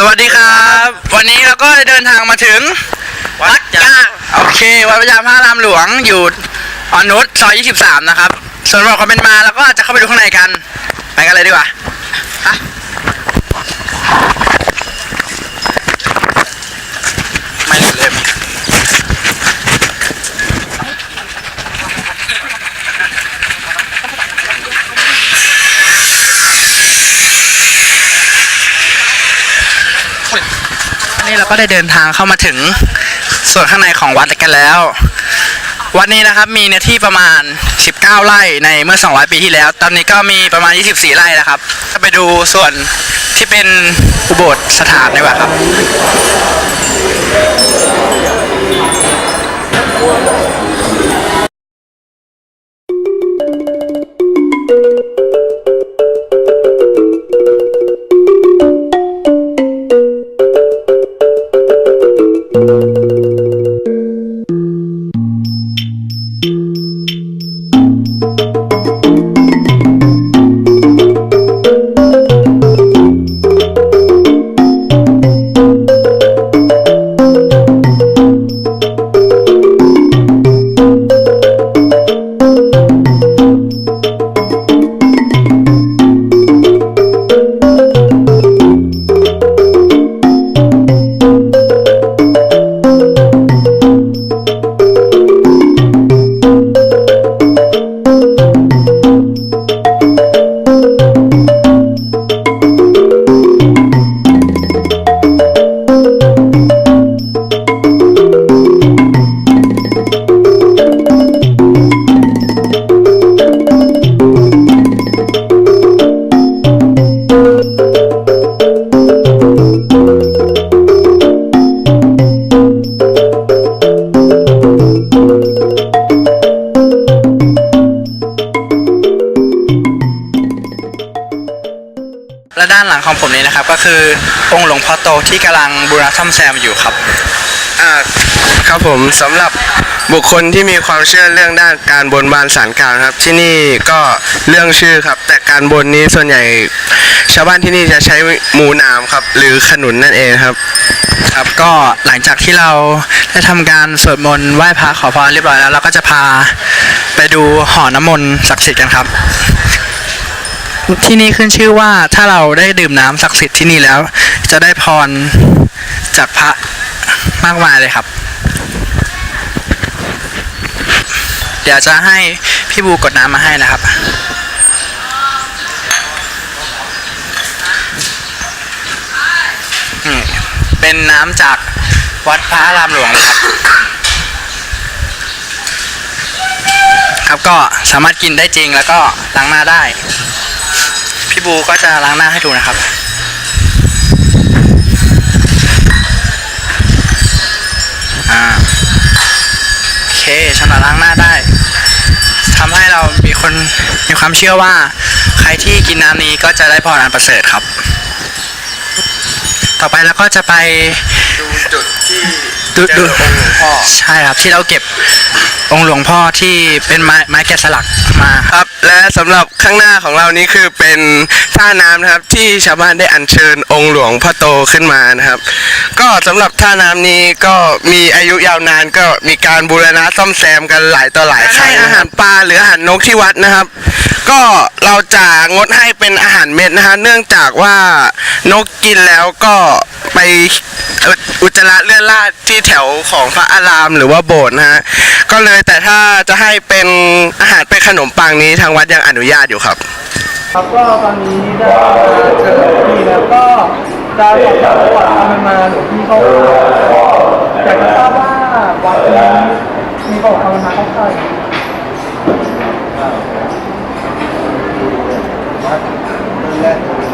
สวัสดีครับ วันนี้เราก็ได้เดินทางมาถึงวัดยางโอเค วัดพระยาพระรามหลวงอยู่อ่อนนุชซอย 23 นะครับ ส่วนบอกความเป็นมาเราก็จะเข้าไปดูข้างในกัน ไปกันเลยดีกว่าฮะไม่หลุดเลยวั นี้เราก็ได้เดินทางเข้ามาถึงส่วนข้างในของวัดกันแล้ว วัดนี้นะครับมีเนื้อที่ประมาณ 19 ไร่ในเมื่อ 200 ปีที่แล้ว ตอนนี้ก็มีประมาณ 24 ไร่แล้วครับ ถ้าไปดูส่วนที่เป็นอุโบสถสถานดีกว่าครับ และด้านหลังของผมนี้นะครับก็คือองค์หลวงพ่อโตที่กำลังบูรณะซ่อมแซมอยู่ครับ อ่าครับผมสำหรับบุคคลที่มีความเชื่อเรื่องด้านการบนบานสารกล่าวนะครับ ที่นี่ก็เรื่องชื่อครับ แต่การบนนี้ส่วนใหญ่ชาวบ้านที่นี่จะใช้หมูหนามครับ หรือขนุนนั่นเองครับ ครับก็หลังจากที่เราได้ทำการสวดมนต์ไหว้พระขอพรเรียบร้อยแล้วเราก็จะพาไปดูหอน้ำมนต์ศักดิ์สิทธิ์กันครับ ที่นี่ขึ้นชื่อว่าถ้าเราได้ดื่มน้ำศักดิ์สิทธิ์ที่นี่แล้ว จะได้พรจากพระมากมายเลยครับ เดี๋ยวจะให้พี่บูกดน้ำมาให้นะครับเป็นน้ำจากวัดพระรามหลวงเลยครับ ครับก็สามารถกินได้จริงแล้วก็ล้างหน้าได้ พี่บูก็จะล้างหน้าให้ดูนะครับ อ่าโอเคชำระล้างหน้าได้ทำให้เรามีคนมีความเชื่อว่า ใครที่กินน้ำนี้ก็จะได้พรอันประเสริฐครับ ต่อไปเราก็จะไปดูจุดที่ดูเจดูอองค์หลวง พ่อใช่ครับที่เราเก็บองค์หลวงพ่อที่เป็นไม้ไม้แกะสลักมาครับครับ และสำหรับข้างหน้าของเรานี้คือเป็นท่าน้ำนะครับที่ชาวบ้านได้อัญเชิญองค์หลวงพ่อโตขึ้นมานะครับ ก็สำหรับท่าน้ำนี้ก็มีอายุยาวนานก็มีการบูรณะซ่อมแซมกันหลายต่อหลายครั้งให้อาหารปลาหรืออาหารนกที่วัดนะครับ ก็เราจะงดให้เป็นอาหารเม็ดนะฮะเนื่องจากว่านกกินแล้วก็ไปอุจจาระเลื่อนลาดที่แถวของพระอารามหรือว่าโบสถ์นะฮะก็เลยแต่ถ้าจะให้เป็นอาหารเป็นขนมปังนี้ทางวัดยังอนุญาตอยู่ครับ ครับก็ตอนนี้ได้มาเจอพี่แล้วก็ได้สอบถามประวัติความเป็นมาหลวงพี่เขาอยากจะทราบว่าวัดนี้มีประวัติความเป็นมาคร่าวๆ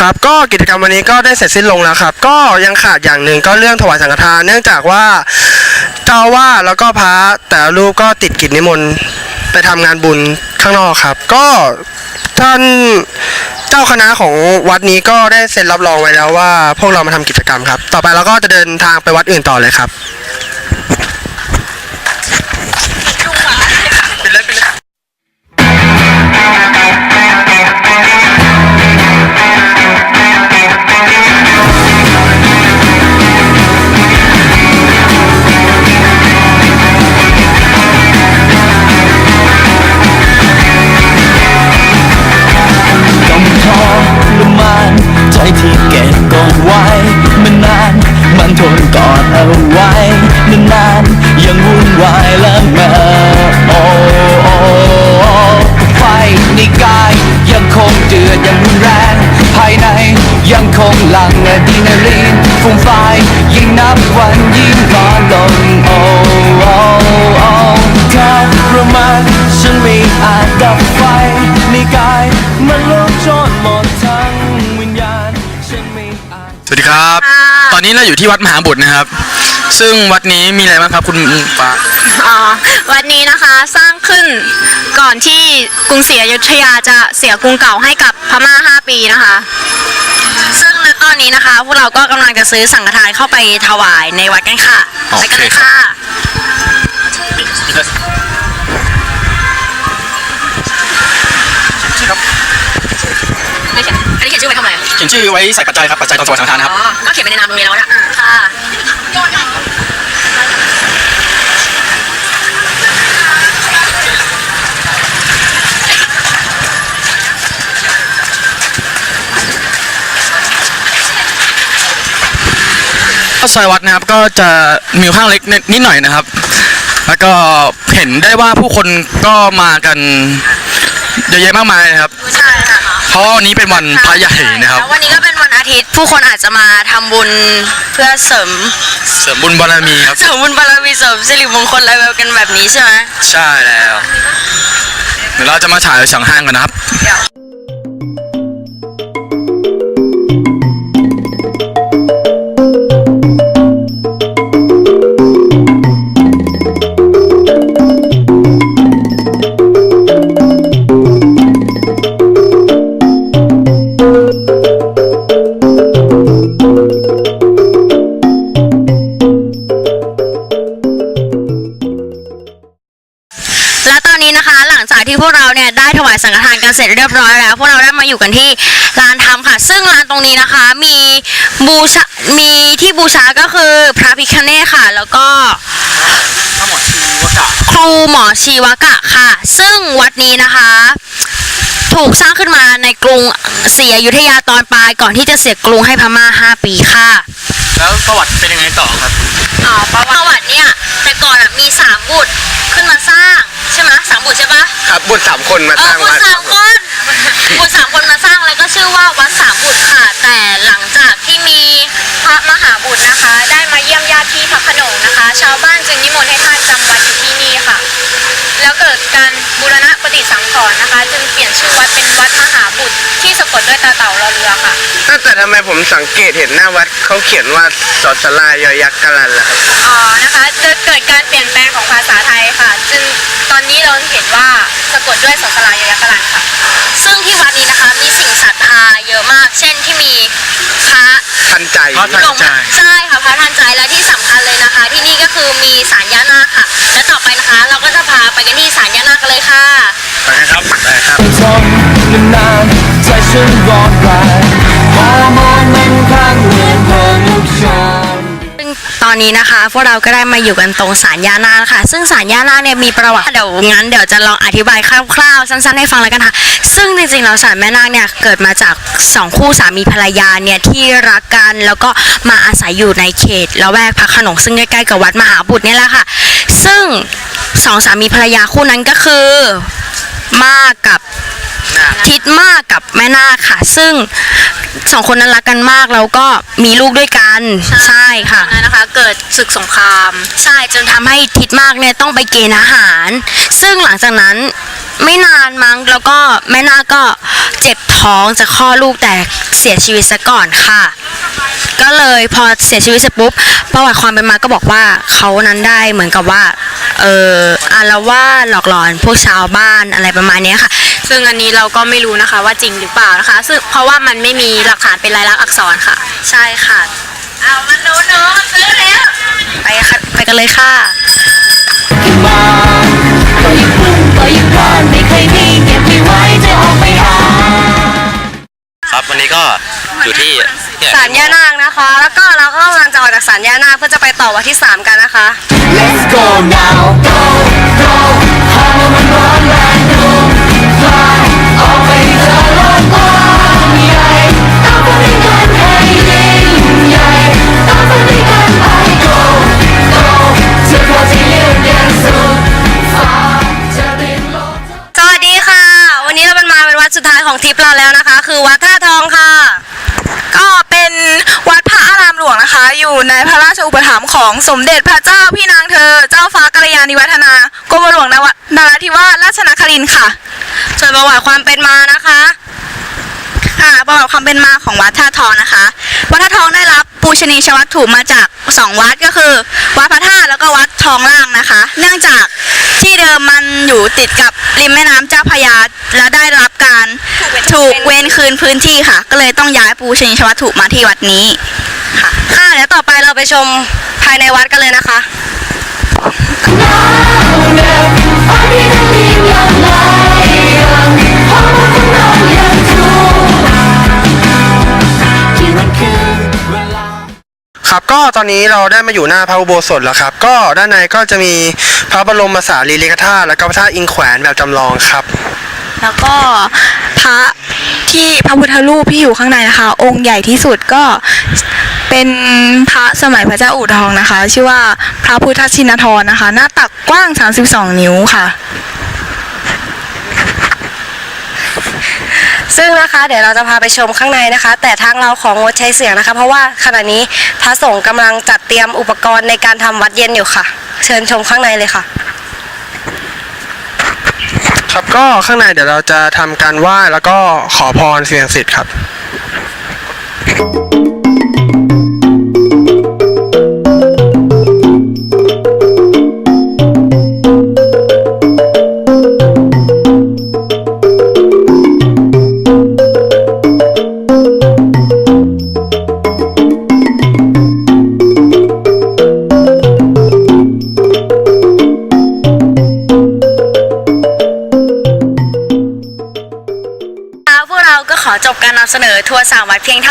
ครับก็กิจกรรมวันนี้ก็ได้เสร็จสิ้นลงแล้วครับ ก็ยังขาดอย่างหนึ่งก็เรื่องถวายสังฆทาน เนื่องจากว่าเจ้าว่าแล้วก็พระแต่รูปก็ติดกิจนิมนต์ไปทำงานบุญข้างนอกครับ ก็ท่านเจ้าคณะของวัดนี้ก็ได้เซ็นรับรองไว้แล้วว่า พวกเรามาทำกิจกรรมครับ ต่อไปเราก็จะเดินทางไปวัดอื่นต่อเลยครับ นนี้เราอยู่ที่วัดมหาบุตรนะครับ ซึ่งวัดนี้มีอะไรบ้างครับคุณฟ้าอ๋อวัดนี้นะคะสร้างขึ้นก่อนที่กรุงศรีอยุธยาจะเสียกรุงเก่าให้กับพม่า 5 ปีนะคะ ซึ่งณตอนนี้นะคะ พวกเราก็กำลังจะซื้อสังฆทานเข้าไปถวายในวัดกันค่ะโอไปเคกันเลยครับค่ะ ไม่เขียนอันนี้เขียนชื่อไว้ทำไมเขียนชื่อไว้ใส่ปัจจัยครับปัจจัยตอนถวายสังฆทานนะครับ อ๋อก็เขียนไปในนามโรงเรียนแล้วนะค่ะก็ซอยวัดนะครับก็จะมีข้างเล็กนิดหน่อยนะครับ แล้วก็เห็นได้ว่าผู้คนก็มากันเยอะแยะมากมายนะครับใช่ค่ะ เพราะว่าวันนี้เป็นวันพระใหญ่นะครับ แล้ววันนี้ก็เป็นวันอาทิตย์ ผู้คนอาจจะมาทำบุญเพื่อเสริมเสริมบุญบารมีครับ เสริมบุญบารมีเสริมสิริมงคลอะไรแบบกันแบบนี้ใช่ไหม ใช่แล้ว เดี๋ยวเราจะมาถ่ายสังห้างกันนะครับและ ที่พวกเราเนี่ยได้ถวายสังฆทานกันเสร็จเรียบร้อยแล้ว พวกเราได้มาอยู่กันที่ร้านทำค่ะ ซึ่งร้านตรงนี้นะคะมีบูชา มีที่บูชาก็คือพระพิคเนตค่ะ แล้วก็ทั้งหมดชีวกะครูหมอชีวกะค่ะ ซึ่งวัดนี้นะคะ ถูกสร้างขึ้นมาในกรุงศรีอยุธยาตอนปลายก่อนที่จะเสียกรุงให้พม่า5ปีค่ะแล้วประวัติเป็นยังไงต่อครับ อ๋อประวัติเนี่ยแต่ก่อนอะมีสามบุตรขึ้นมาสร้าง ใช่ไหมสามบุตรใช่ปะครับบุตรสามคนมาเอสอร้างบุตวัรดสามคนบุตรสามคนมาสร้างแล้วก็ชื่อว่าวัดสามบุตรค่ะ แต่หลังจากที่มีพระมหาบุตรนะคะ ได้มาเยี่ยมญาติที่พระโขนงนะคะ ชาวบ้านจึงนิมนต์ให้ท่านจำวัดอยู่ที่นี่ค่ะ แล้วเกิดการบูรณะปฏิสังขรณ์นะคะ จึงเปลี่ยนชื่อวัดเป็นวัดมหา ทำไมผมสังเกตเห็นหน้าวัดเขาเขียนว่าสอสลายอยักษ์กะลันล่ะครับอ๋อนะคะจะเกิดการเปลี่ยนแปลงของภาษาไทยค่ะ จึงตอนนี้เราเห็นว่าสะกดด้วยสสลายยกลันค่ะ ซึ่งที่วัดนี้นะคะมีสิ่งศรัทธาเยอะมาก เช่นที่มีพระทันใจพระทันหลงใจใช่ค่ะพระทันใจและที่สำคัญเลยนะคะ ที่นี่ก็คือมีสารย่านาคค่ะ และต่อไปนะคะ เราก็จะพาไปกันที่สารย่านาคกันเลยค่ะ ไปครับไปครับทนนานๆใจฉันร้อ อนนี้นะคะ พวกเราก็ได้มาอยู่กันตรงสารย่านาคค่ะ ซึ่งสารย่านาคเนี่ยมีประวัติเดี๋ยวงั้นเดี๋ยวจะลองอธิบายคร่าวๆสั้นๆให้ฟังแล้วกันค่ะ ซึ่งจริงๆแล้วสารแม่นาคเนี่ยเกิดมาจากสองคู่สามีภรรยาเนี่ยที่รักกันแล้วก็มาอาศัยอยู่ในเขตละแวกพระขนงซึ่งใกล้ๆกับวัดมหาบุตรเนี่ยแหละค่ะ ซึ่งสองสามีภรรยาคู่นั้นก็คือมากกับ ทิดมากกับแม่นาคค่ะ ซึ่งสองคนนั้นรักกันมากแล้วก็มีลูกด้วยกันใช่ค่ะนะคะ เกิดศึกสงคราม ใช่จนทำให้ทิดมากเนี่ยต้องไปเกณฑ์อาหาร ซึ่งหลังจากนั้นไม่นานมั้งแล้วก็แม่นาคก็เจ็บทท้องจะคลอดลูกแต่เสียชีวิตซะก่อนค่ะ ก็เลยพอเสียชีวิตเสร็จปุ๊บประวัติความเป็นมาก็บอกว่าเขานั้นได้เหมือนกับว่าเอออารวาสหลอกหลอนพวกชาวบ้านอะไรประมาณเนี้ยค่ะ ซึ่งอันนี้เราก็ไม่รู้นะคะว่าจริงหรือเปล่านะคะ ซึ่งเพราะว่ามันไม่มีหลักฐานเป็นลายลักษณ์อักษรค่ะ ใช่ค่ะเอามันหนูหนูซื้อแล้วไปค่ะไปกันเลยค่ะมาก็ยิ่งพุ่งก็ยิ่งพลาดไม่เคยมีเก็บไม่ไว้จะออกไปหาครับวันนี้ก็อยู่ที่เนี่ยสารย่านาคนะคะ แล้วก็เราก็กำลังจะออกจากสารย่านาคเพื่อจะไปต่อวันที่ 3 กันนะคะ Let's go now go go หากว่ามันร้อนแรง ของสมเด็จพระเจ้าพี่นางเธอ เจ้าฟ้ากัลยาณิวัฒนากรมหลวงนวนาราธิวาสราชนครินค่ะ ส่วนประวัติความเป็นมานะคะค่ะประวัติความเป็นมาของวัดท่าทองนะคะ วัดท่าทองได้รับปูชนียวัตถุมาจากสองวัดก็คือวัดพระธาตุแล้วก็วัดทองล่างนะคะ เนื่องจากที่เดิมมันอยู่ติดกับริมแม่น้ำเจ้าพยาและได้รับการถูกเว้นคืนพื้นที่ค่ะ ก็เลยต้องย้ายปูชนียวัตถุมาที่วัดนี้ ค่ะเดี๋ยวต่อไปเราไปชมภายในวัดกันเลยนะคะ ครับก็ตอนนี้เราได้มาอยู่หน้าพระอุโบสถแล้วครับ ก็ด้านในก็จะมีพระบรมสารีริกธาตุแล้วก็พระธาตุอิงแขวนแบบจำลองครับ แล้วก็พระ ที่พระพุทธรูปที่อยู่ข้างในนะคะ องค์ใหญ่ที่สุดก็เป็นพระสมัยพระเจ้าอู่ทองนะคะ ชื่อว่าพระพุทธชินทรนะคะ หน้าตักกว้าง 32 นิ้วค่ะ ซึ่งนะคะเดี๋ยวเราจะพาไปชมข้างในนะคะ แต่ทางเราของงดใช้เสียงนะคะ เพราะว่าขณะนี้พระสงฆ์กำลังจัดเตรียมอุปกรณ์ในการทำวัดเย็นอยู่ค่ะ เชิญชมข้างในเลยค่ะ ครับก็ข้างในเดี๋ยวเราจะทำการไหว้แล้วก็ขอพรเสียงสิทธิ์ครับ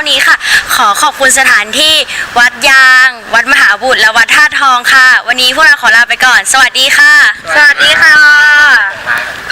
านี้ค่ะ ขอขอบคุณสถานที่วัดยาง วัดมหาบุตรและวัดธาตุทองค่ะ วันนี้พวกเราขอลาไปก่อน สวัสดีค่ะ สวัสดีค่ะ